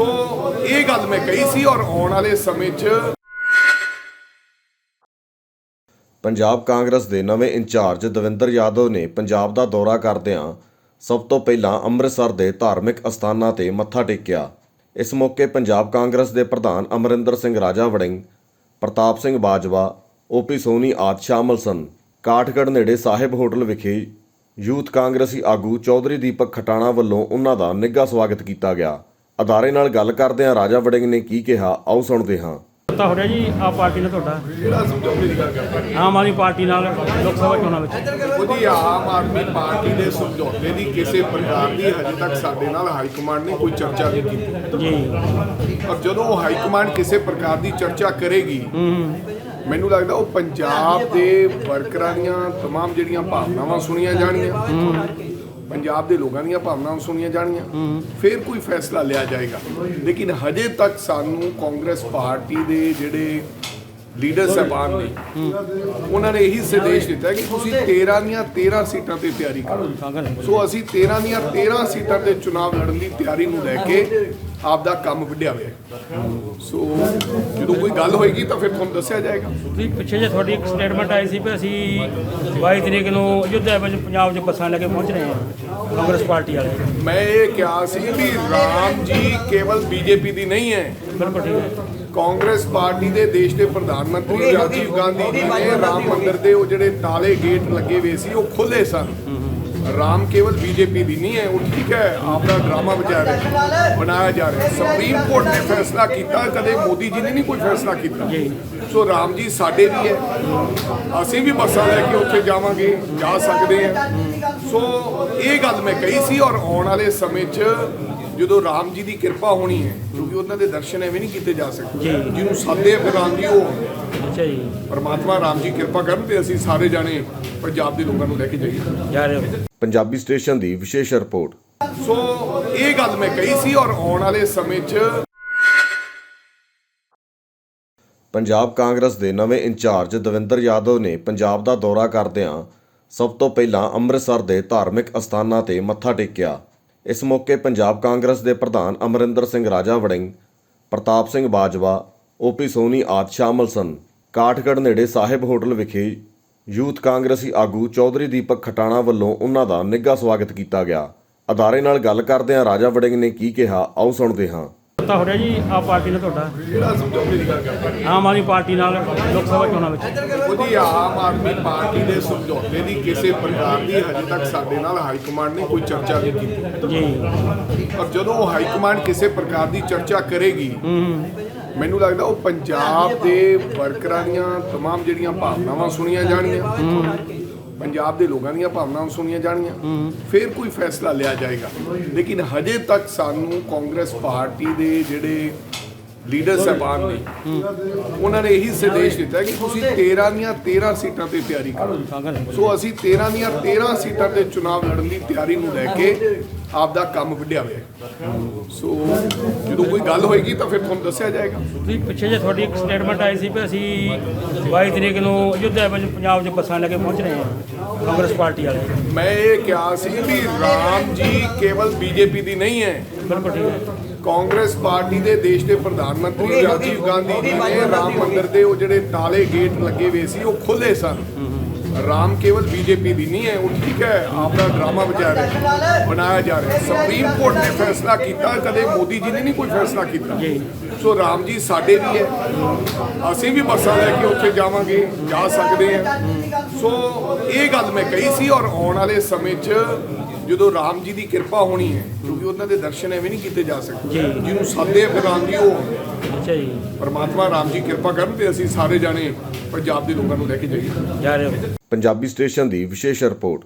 ਸੋ ਇਹ ਗੱਲ ਮੈਂ ਕਹੀ ਸੀ ਔਰ ਆਉਣ ਵਾਲੇ ਸਮੇਂ 'ਚ ਪੰਜਾਬ ਕਾਂਗਰਸ ਦੇ ਨਵੇਂ ਇੰਚਾਰਜ ਦਵਿੰਦਰ ਯਾਦਵ ਨੇ ਪੰਜਾਬ ਦਾ ਦੌਰਾ ਕਰਦਿਆਂ ਸਭ ਤੋਂ ਪਹਿਲਾਂ ਅੰਮ੍ਰਿਤਸਰ ਦੇ ਧਾਰਮਿਕ ਅਸਥਾਨਾਂ ਤੇ ਮੱਥਾ ਟੇਕਿਆ। ਇਸ ਮੌਕੇ ਪੰਜਾਬ ਕਾਂਗਰਸ ਦੇ ਪ੍ਰਧਾਨ ਅਮਰਿੰਦਰ ਸਿੰਘ ਰਾਜਾ ਵੜਿੰਗ ਪ੍ਰਤਾਪ ਸਿੰਘ ਬਾਜਵਾ ਓਪੀ ਸੋਨੀ ਆਦਿ ਸ਼ਾਮਲ ਸਨ। ਕਾਠਗੜ੍ਹ ਨੇੜੇ ਸਾਹਿਬ ਹੋਟਲ ਵਿਖੇ ਯੂਥ ਕਾਂਗਰਸੀ ਆਗੂ ਚੌਧਰੀ ਦੀਪਕ ਖਟਾਣਾ ਵੱਲੋਂ ਉਹਨਾਂ ਦਾ ਨਿੱਘਾ ਸਵਾਗਤ ਕੀਤਾ ਗਿਆ। ਅਦਾਰੇ ਨਾਲ ਗੱਲ ਕਰਦਿਆਂ ਰਾਜਾ ਵੜਿੰਗ ਨੇ ਕੀ ਕਿਹਾ ਆਓ ਸੁਣਦੇ ਹਾਂ ਪਤਾ ਹੋ ਰਿਹਾ ਜੀ ਆਪ ਪਾਰਟੀ ਨਾਲ ਤੁਹਾਡਾ ਜਿਹੜਾ ਸਮਝੌਤੇ ਦੀ ਗੱਲ ਕਰਦੇ ਆਮ ਆਦਮੀ ਪਾਰਟੀ ਨਾਲ ਲੋਕ ਸਭਾ ਚੋਣਾਂ ਵਿੱਚ ਉਹਦੀ ਆਮ ਆਦਮੀ ਪਾਰਟੀ ਦੇ ਸਮਝੌਤੇ ਦੀ ਕਿਸੇ ਪ੍ਰਕਾਰ ਦੀ ਹਜੇ ਤੱਕ ਸਾਡੇ ਨਾਲ ਹਾਈ ਕਮਾਂਡ ਨੇ ਕੋਈ ਚਰਚਾ ਨਹੀਂ ਕੀਤੀ ਜੀ ਔਰ ਜਦੋਂ ਉਹ ਹਾਈ ਕਮਾਂਡ ਕਿਸੇ ਪ੍ਰਕਾਰ ਦੀ ਚਰਚਾ ਕਰੇਗੀ ਮੈਨੂੰ ਲੱਗਦਾ ਉਹ ਪੰਜਾਬ ਦੇ ਵਰਕਰਾਂ ਦੀਆਂ तमाम ਜਿਹੜੀਆਂ ਭਾਵਨਾਵਾਂ ਸੁਣੀਆਂ ਜਾਣਗੀਆਂ ਪੰਜਾਬ ਦੇ ਲੋਕਾਂ ਦੀਆਂ ਭਾਵਨਾਵਾਂ ਸੁਣੀਆਂ ਜਾਣਗੀਆਂ ਫਿਰ ਕੋਈ ਫੈਸਲਾ ਲਿਆ ਜਾਏਗਾ। ਲੇਕਿਨ ਹਜੇ ਤੱਕ ਸਾਨੂੰ ਕਾਂਗਰਸ ਪਾਰਟੀ ਦੇ ਜਿਹੜੇ ਲੀਡਰ ਸਾਹਿਬਾਨ ਨੇ ਉਹਨਾਂ ਨੇ ਇਹੀ ਸੰਦੇਸ਼ ਦਿੱਤਾ ਕਿ ਤੁਸੀਂ 13 ਦੀਆਂ 13 ਸੀਟਾਂ ਤੇ ਤਿਆਰੀ ਕਰੋ। ਸੋ ਅਸੀਂ 13 ਦੀਆਂ 13 ਸੀਟਾਂ ਤੇ ਚੁਣਾਵ ਲੜਨ ਦੀ ਤਿਆਰੀ ਨੂੰ ਲੈ ਕੇ ਆਪ ਦਾ ਕੰਮ ਵਿੱਢਿਆ ਹੋਇਆ। ਸੋ ਜਦੋਂ ਕੋਈ ਗੱਲ ਹੋਏਗੀ ਤਾਂ ਫਿਰ ਤੁਹਾਨੂੰ ਦੱਸਿਆ ਜਾਏਗਾ। ਤੁਸੀਂ ਪਿੱਛੇ ਜੇ ਤੁਹਾਡੀ ਇੱਕ ਸਟੇਟਮੈਂਟ ਆਈ ਸੀ ਕਿ ਅਸੀਂ 22 ਤਰੀਕ ਨੂੰ ਅਯੁੱਧਿਆ ਵਿੱਚ ਪੰਜਾਬ 'ਚ ਬੱਸਾਂ ਲੈ ਕੇ ਪਹੁੰਚ ਰਹੇ ਹਾਂ ਕਾਂਗਰਸ ਪਾਰਟੀ ਵਾਲੇ। ਮੈਂ ਇਹ ਕਿਹਾ ਸੀ ਵੀ ਰਾਮ ਜੀ ਕੇਵਲ ਬੀਜੇਪੀ ਦੀ ਨਹੀਂ ਹੈ। ਬਿਲਕੁਲ ਠੀਕ ਹੈ। ਕਾਂਗਰਸ ਪਾਰਟੀ ਦੇ ਦੇਸ਼ ਦੇ ਪ੍ਰਧਾਨ ਮੰਤਰੀ ਰਾਜੀਵ ਗਾਂਧੀ ਜੀ ਨੇ ਰਾਮ ਮੰਦਿਰ ਦੇ ਉਹ ਜਿਹੜੇ ਤਾਲੇ ਗੇਟ ਲੱਗੇ ਹੋਏ ਸੀ ਉਹ ਖੁੱਲੇ ਸਨ। ਰਾਮ ਕੇਵਲ ਬੀਜੇਪੀ ਦੀ ਨਹੀਂ ਹੈ ਉਹ ਠੀਕ ਹੈ ਆਪਦਾ ਡਰਾਮਾ ਬਚਾ ਰਿਹਾ ਬਣਾਇਆ ਜਾ ਰਿਹਾ ਸੁਪਰੀਮ ਕੋਰਟ ਨੇ ਫੈਸਲਾ ਕੀਤਾ ਕਦੇ ਮੋਦੀ ਜੀ ਨੇ ਨਹੀਂ ਕੋਈ ਫੈਸਲਾ ਕੀਤਾ। ਸੋ ਰਾਮ ਜੀ ਸਾਡੇ ਵੀ ਹੈ। ਅਸੀਂ ਵੀ ਬੱਸਾਂ ਲੈ ਕੇ ਉੱਥੇ ਜਾਵਾਂਗੇ ਜਾ ਸਕਦੇ ਹਾਂ। ਸੋ ਇਹ ਗੱਲ ਮੈਂ ਕਹੀ ਸੀ ਔਰ ਆਉਣ ਵਾਲੇ ਸਮੇਂ 'ਚ ਜਦੋਂ ਰਾਮ ਜੀ ਦੀ ਕਿਰਪਾ ਹੋਣੀ ਹੈ ਕਿਉਂਕਿ ਉਹਨਾਂ ਦੇ ਦਰਸ਼ਨ ਐਵੇਂ ਨਹੀਂ ਕੀਤੇ ਜਾ ਸਕਦੇ। ਜਿਹਨੂੰ ਸਾਦੇ ਭਗਵਾਨ ਦੀ ਉਹ ਅੱਛਾ ਜੀ। ਪਰਮਾਤਮਾ ਰਾਮ ਜੀ ਕਿਰਪਾ ਕਰਨ ਤੇ ਅਸੀਂ ਸਾਰੇ ਜਾਣੇ ਪੰਜਾਬ ਦੇ ਲੋਕਾਂ ਨੂੰ ਲੈ ਕੇ ਜਾਈਏ। ਜਾ ਰਹੇ ਹੋ। ਪੰਜਾਬੀ ਸਟੇਸ਼ਨ ਦੀ ਵਿਸ਼ੇਸ਼ ਰਿਪੋਰਟ। ਸੋ ਇਹ ਗੱਲ ਮੈਂ ਕਹੀ ਸੀ ਔਰ ਆਉਣ ਵਾਲੇ ਸਮੇਂ 'ਚ ਪੰਜਾਬ ਕਾਂਗਰਸ ਦੇ ਨਵੇਂ ਇੰਚਾਰਜ ਦਵਿੰਦਰ ਯਾਦਵ ਨੇ ਪੰਜਾਬ ਦਾ ਦੌਰਾ ਕਰਦਿਆਂ ਸਭ ਤੋਂ ਪਹਿਲਾਂ ਅੰਮ੍ਰਿਤਸਰ ਦੇ ਧਾਰਮਿਕ ਅਸਥਾਨਾਂ ਤੇ ਮੱਥਾ ਟੇਕਿਆ। ਇਸ ਮੌਕੇ ਪੰਜਾਬ ਕਾਂਗਰਸ ਦੇ ਪ੍ਰਧਾਨ ਅਮਰਿੰਦਰ ਸਿੰਘ ਰਾਜਾ ਵੜਿੰਗ ਪ੍ਰਤਾਪ ਸਿੰਘ ਬਾਜਵਾ ਓਪੀ ਸੋਨੀ ਆਦਿ ਸ਼ਾਮਲ ਸਨ। ਕਾਠਗੜ੍ਹ ਨੇੜੇ ਸਾਹਿਬ ਹੋਟਲ ਵਿਖੇ ਯੂਥ ਕਾਂਗਰਸੀ ਆਗੂ ਚੌਧਰੀ ਦੀਪਕ ਖਟਾਣਾ ਵੱਲੋਂ ਉਹਨਾਂ ਦਾ ਨਿੱਘਾ ਸਵਾਗਤ ਕੀਤਾ ਗਿਆ। ਅਦਾਰੇ ਨਾਲ ਗੱਲ ਕਰਦਿਆਂ ਰਾਜਾ ਵੜਿੰਗ ਨੇ ਕੀ ਕਿਹਾ ਆਓ ਸੁਣਦੇ ਹਾਂ। ਪਤਾ ਹੋ ਰਿਹਾ ਜੀ ਆਪ ਪਾਰਟੀ ਨਾਲ ਤੁਹਾਡਾ। ਜਿਹੜਾ ਸਮਝੌਤੇ ਦੀ ਗੱਲ ਕਰਦੇ ਆਮ ਆਦਮੀ ਪਾਰਟੀ ਨਾਲ ਲੋਕ ਸਭਾ ਚੋਣਾਂ ਵਿੱਚ। ਉਹਦੀ ਆਮ ਆਦਮੀ ਪਾਰਟੀ ਦੇ ਸਮਝੌਤੇ ਦੀ ਕਿਸੇ ਪ੍ਰਕਾਰ ਦੀ ਹਜੇ ਤੱਕ ਸਾਡੇ ਨਾਲ ਹਾਈ ਕਮਾਂਡ ਨੇ ਕੋਈ ਚਰਚਾ ਨਹੀਂ ਕੀਤੀ। ਜੀ। ਔਰ ਜਦੋਂ ਉਹ ਹਾਈ ਕਮਾਂਡ ਕਿਸੇ ਪ੍ਰਕਾਰ ਦੀ ਚਰਚਾ ਕਰੇਗੀ ਮੈਨੂੰ ਲੱਗਦਾ ਉਹ ਪੰਜਾਬ ਦੇ ਵਰਕਰਾਂ ਦੀਆਂ तमाम ਜਿਹੜੀਆਂ ਭਾਵਨਾਵਾਂ ਸੁਣੀਆਂ ਜਾਣਗੀਆਂ ਪੰਜਾਬ ਦੇ ਲੋਕਾਂ ਦੀਆਂ ਭਾਵਨਾਵਾਂ ਸੁਣੀਆਂ ਜਾਣਗੀਆਂ ਫਿਰ ਕੋਈ ਫੈਸਲਾ ਲਿਆ ਜਾਏਗਾ ਲੇਕਿਨ ਹਜੇ ਤੱਕ ਸਾਨੂੰ ਕਾਂਗਰਸ ਪਾਰਟੀ ਦੇ ਜਿਹੜੇ ਲੀਡਰ ਸਾਹਿਬਾਨ ਨੇ ਉਹਨਾਂ ਨੇ ਇਹੀ ਸੰਦੇਸ਼ ਦਿੱਤਾ ਕਿ ਤੁਸੀਂ 13 ਦੀਆਂ 13 ਸੀਟਾਂ ਤੇ ਤਿਆਰੀ ਕਰੋ ਕਾਂਗਰਸ ਸੋ ਅਸੀਂ 13 ਦੀਆਂ 13 ਸੀਟਾਂ ਤੇ ਚੁਣਾਵ ਲੜਨ ਦੀ ਤਿਆਰੀ ਨੂੰ ਲੈ ਕੇ ਆਪ ਦਾ ਕੰਮ ਵਿੱਢਿਆ ਹੋਇਆ। ਸੋ ਜਦੋਂ ਕੋਈ ਗੱਲ ਹੋਏਗੀ ਤਾਂ ਫਿਰ ਤੁਹਾਨੂੰ ਦੱਸਿਆ ਜਾਏਗਾ। ਤੁਸੀਂ ਪਿੱਛੇ ਜੇ ਤੁਹਾਡੀ ਇੱਕ ਸਟੇਟਮੈਂਟ ਆਈ ਸੀ ਕਿ ਅਸੀਂ 22 ਤਰੀਕ ਨੂੰ ਅਯੁੱਧਿਆ ਵਿੱਚ ਪੰਜਾਬ 'ਚ ਬੱਸਾਂ ਲੈ ਕੇ ਪਹੁੰਚ ਰਹੇ ਹਾਂ ਕਾਂਗਰਸ ਪਾਰਟੀ ਵਾਲੇ। ਮੈਂ ਇਹ ਕਿਹਾ ਸੀ ਵੀ ਰਾਮ ਜੀ ਕੇਵਲ ਬੀਜੇਪੀ ਦੀ ਨਹੀਂ ਹੈ। ਬਿਲਕੁਲ ਠੀਕ ਹੈ। ਕਾਂਗਰਸ ਪਾਰਟੀ ਦੇ ਦੇਸ਼ ਦੇ ਪ੍ਰਧਾਨ ਮੰਤਰੀ ਰਾਜੀਵ ਗਾਂਧੀ ਜੀ ਨੇ ਰਾਮ ਮੰਦਿਰ ਦੇ ਉਹ ਜਿਹੜੇ ਤਾਲੇ ਗੇਟ ਲੱਗੇ ਹੋਏ ਸੀ ਉਹ ਖੁੱਲੇ ਸਨ। ਰਾਮ ਕੇਵਲ ਬੀਜੇਪੀ ਦੀ ਨਹੀਂ ਹੈ, ਉਹ ਠੀਕ ਹੈ, ਆਪਦਾ ਡਰਾਮਾ ਬਚਾ ਰਿਹਾ ਬਣਾਇਆ ਜਾ ਰਿਹਾ ਸੁਪਰੀਮ ਕੋਰਟ ਨੇ ਫੈਸਲਾ ਕੀਤਾ, ਕਦੇ ਮੋਦੀ ਜੀ ਨੇ ਨਹੀਂ ਕੋਈ ਫੈਸਲਾ ਕੀਤਾ। ਸੋ ਰਾਮ ਜੀ ਸਾਡੇ ਵੀ ਹੈ। ਅਸੀਂ ਵੀ ਬੱਸਾਂ ਲੈ ਕੇ ਉੱਥੇ ਜਾਵਾਂਗੇ, ਜਾ ਸਕਦੇ ਹਾਂ। ਸੋ ਇਹ ਗੱਲ ਮੈਂ ਕਹੀ ਸੀ ਔਰ ਆਉਣ ਵਾਲੇ ਸਮੇਂ 'ਚ ਜਦੋਂ ਰਾਮ ਜੀ ਦੀ ਕਿਰਪਾ ਹੋਣੀ ਹੈ ਕਿਉਂਕਿ ਉਹਨਾਂ ਦੇ ਦਰਸ਼ਨ ਐਵੇਂ ਨਹੀਂ ਕੀਤੇ ਜਾ ਸਕਦੇ। ਜਿਹਨੂੰ ਸਾਦੇ ਭਗਵਾਨ ਦੀ ਉਹ ਅੱਛਾ ਜੀ। ਪਰਮਾਤਮਾ ਰਾਮ ਜੀ ਕਿਰਪਾ ਕਰਨ ਤੇ ਅਸੀਂ ਸਾਰੇ ਜਾਣੇ ਪੰਜਾਬ ਦੇ ਲੋਕਾਂ ਨੂੰ ਲੈ ਕੇ ਜਾਈਏ। ਜਾ ਰਹੇ ਹੋ। ਪੰਜਾਬੀ ਸਟੇਸ਼ਨ ਦੀ ਵਿਸ਼ੇਸ਼ ਰਿਪੋਰਟ।